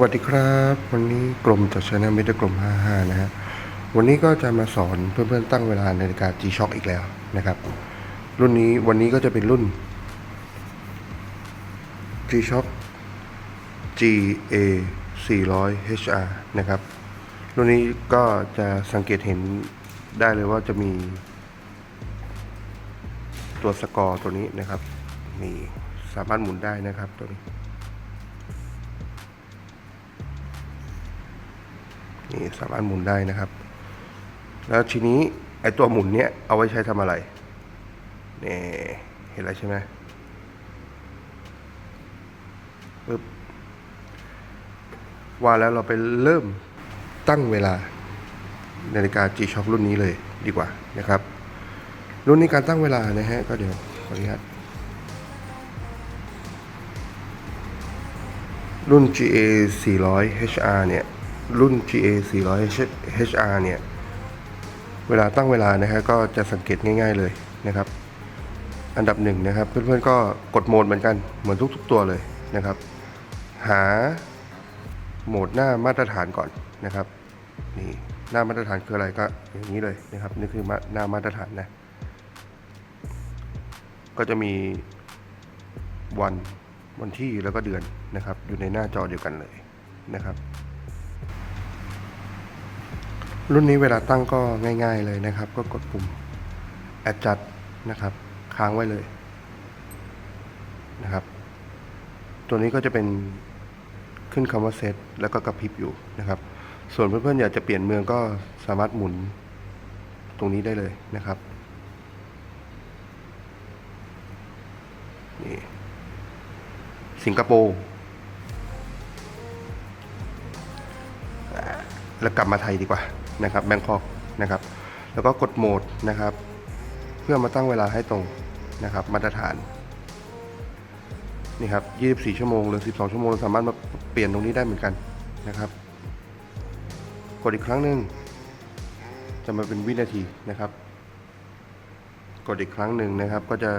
วัสดีครับ วันนี้กรมจากชนะมิตรกรม55 นะฮะวันนี้ก็จะมาสอนเพื่อนๆตั้งเวลานาฬิกา G-Shock อีกแล้วนะครับ รุ่นนี้วันนี้ก็จะเป็นรุ่น G-Shock GA 400 HR นะครับ รุ่นนี้ก็จะสังเกตเห็นได้เลยว่าจะมี ตัวสกอร์ตัวนี้นะครับนี่สามารถหมุนได้นะครับตัวนี้ นี่สามารถหมุนได้นะครับ แล้วทีนี้ไอตัวหมุนเนี้ยเอาไว้ใช้ทำอะไรนี่เห็นแล้วใช่ไหมปึ๊บว่าแล้วเราไปเริ่มตั้งเวลานาฬิกา G-Shock รุ่นนี้เลยดีกว่านะครับ รุ่นนี้การตั้งเวลานะฮะก็เดี๋ยวขออนุญาตรุ่น GA 400 HR เนี่ย รุ่น GA 400 HR เนี่ย เวลาตั้งเวลานะฮะก็จะสังเกตง่ายๆเลยนะครับ อันดับหนึ่งนะครับ เพื่อนๆก็กดโหมดเหมือนกันเหมือนทุกๆตัวเลยนะครับ หาโหมดหน้ามาตรฐานก่อนนะครับนี่หน้ามาตรฐานคืออะไรก็อย่างนี้เลยนะครับ นี่คือหน้ามาตรฐานนะ ก็จะมีวันวันที่แล้วก็เดือนนะครับ อยู่ในหน้าจอเดียวกันเลยนะครับ รุ่นนี้เวลาตั้งก็ง่าย ๆเลยนะครับ ก็กดปุ่ม adjust นะครับ ค้างไว้เลยนะครับ ตัวนี้ก็จะเป็นขึ้นคำว่า set แล้วก็กระพริบอยู่นะครับ ส่วนเพื่อนๆอยากจะเปลี่ยนเมืองก็สามารถหมุนตรงนี้ได้เลยนะครับนี่สิงคโปร์แล้วกลับมาไทยดีกว่า นะครับแบงคอกนะครับ แล้วก็กดโหมดนะครับ เพื่อมาตั้งเวลาให้ตรงนะครับมาตรฐานนี่ครับ 24 ชั่วโมงหรือ 12 ชั่วโมงเราสามารถมาเปลี่ยนตรงนี้ได้เหมือนกันนะครับ กดอีกครั้งหนึ่งจะมาเป็นวินาทีนะครับ กดอีกครั้งหนึ่งนะครับ ก็จะ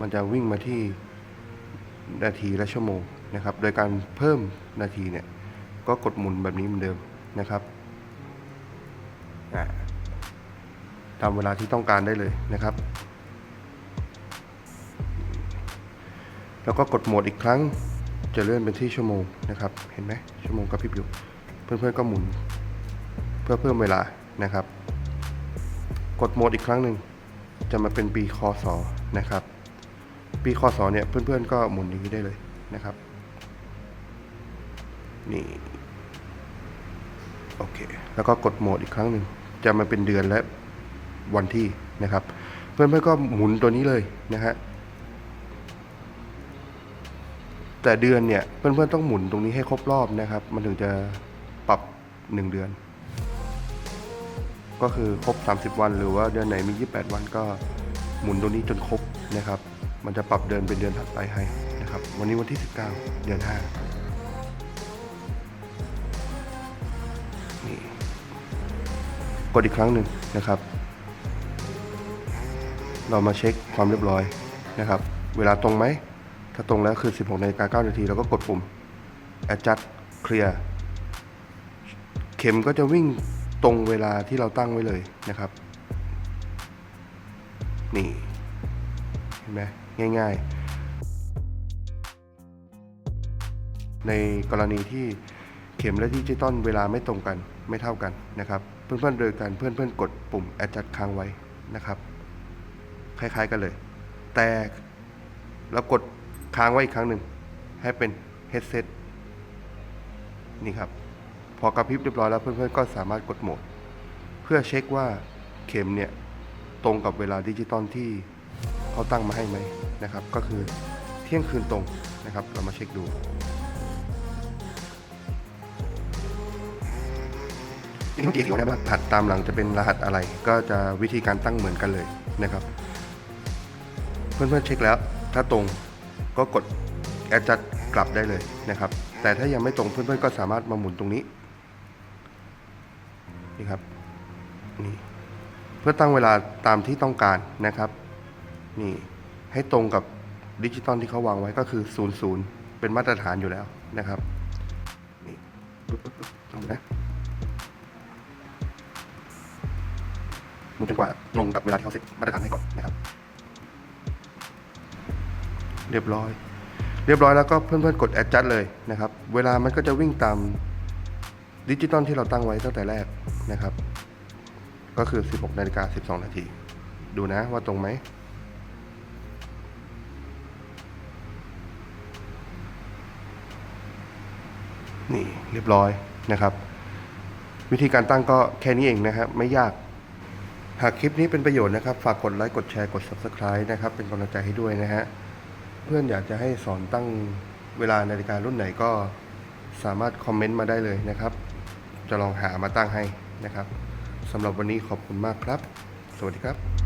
มันจะวิ่งมาที่นาทีและชั่วโมงนะครับ โดยการเพิ่มนาทีเนี่ยก็กดหมุนแบบนี้เหมือนเดิมนะครับ อ่าตามเวลาที่ต้องการได้เลยนะครับ แล้วก็กดโหมดอีกครั้งจะเลื่อนเป็นที่ชั่วโมงนะครับ เห็นไหมชั่วโมงกระพริบอยู่ เพื่อนๆก็หมุน เพื่อเพิ่มเวลานะครับ กดโหมดอีกครั้งหนึ่งจะมาเป็นปีคศนะครับปีคศเนี่ยเพื่อนๆก็หมุนอย่างนี้ได้เลยนะครับ นี่ โอเค แล้วก็กดโหมดอีกครั้งหนึ่ง จะมาเป็นเดือนและวันที่นะครับ เพื่อนๆก็หมุนตัวนี้เลยนะฮะแต่เดือนเนี่ยเพื่อนๆต้องหมุนตรงนี้ให้ครบรอบนะครับ มันถึงจะปรับหนึ่งเดือน ก็คือครบ 30 วัน หรือว่าเดือนไหนมี 28 วันก็หมุนตรงนี้จนครบนะครับ มันจะปรับเดินเป็นเดือนถัดไปให้นะครับ วันนี้วันที่ 19 เดือน 5 กดอีกครั้งหนึ่งนะครับ เรามาเช็คความเรียบร้อยนะครับ เวลาตรงไหม ถ้าตรงแล้วคือ 16นาฬิกา9นาทีเราก็กดปุ่ม adjust clear เข็มก็จะวิ่งตรงเวลาที่เราตั้งไว้เลยนะครับ นี่ เห็นไหมง่ายๆ ในกรณีที่เข็มและดิจิตอลเวลาไม่ตรงกันไม่เท่ากันนะครับ พื่อนๆโดยการเพื่อนๆกดปุ่ม adjust ค้างไว้นะครับ คล้ายๆกันเลย แต่เรากดค้างไว้อีกครั้งหนึ่งให้เป็น headset นี่ครับ พอกระพริบเรียบร้อยแล้วเพื่อนๆก็สามารถกดโหมด เพื่อเช็คว่าเข็มเนี่ยตรงกับเวลาดิจิตอลที่เขาตั้งมาให้ไหมนะครับ ก็คือเที่ยงคืนตรงนะครับ เรามาเช็คดู ที่ต้องเกี่ยวนะว่ารหัสตามหลังจะเป็นรหัสอะไร ก็จะวิธีการตั้งเหมือนกันเลยนะครับ เพื่อนๆเช็คแล้ว ถ้าตรงก็กด adjust กลับได้เลยนะครับ แต่ถ้ายังไม่ตรงเพื่อนๆก็สามารถมาหมุนตรงนี้นี่ครับนี่เพื่อตั้งเวลาตามที่ต้องการนะครับนี่ให้ตรงกับดิจิตอลที่เขาวางไว้ก็คือ 00 เป็นมาตรฐานอยู่แล้วนะครับนี่ปึ๊บปึ๊บปึ๊บลงนะ นจนกว่าลงกับเวลาที่เขาเซ็ตมาตรฐานให้ก่อนนะครับ เรียบร้อย เรียบร้อยแล้วก็เพื่อนๆกด adjust เลยนะครับ เวลามันก็จะวิ่งตามดิจิตอลที่เราตั้งไว้ตั้งแต่แรกนะครับ ก็คือ 16นาฬิกา12 นาที ดูนะว่าตรงไหมนี่เรียบร้อยนะครับ วิธีการตั้งก็แค่นี้เองนะครับไม่ยาก หากคลิปนี้เป็นประโยชน์นะครับ ฝากกดไลค์กดแชร์กด Subscribe นะครับ เป็นกำลังใจให้ด้วยนะฮะ เพื่อนอยากจะให้สอนตั้งเวลานาฬิการุ่นไหนก็สามารถคอมเมนต์มาได้เลยนะครับ จะลองหามาตั้งให้นะครับสำหรับวันนี้ขอบคุณมากครับ สวัสดีครับ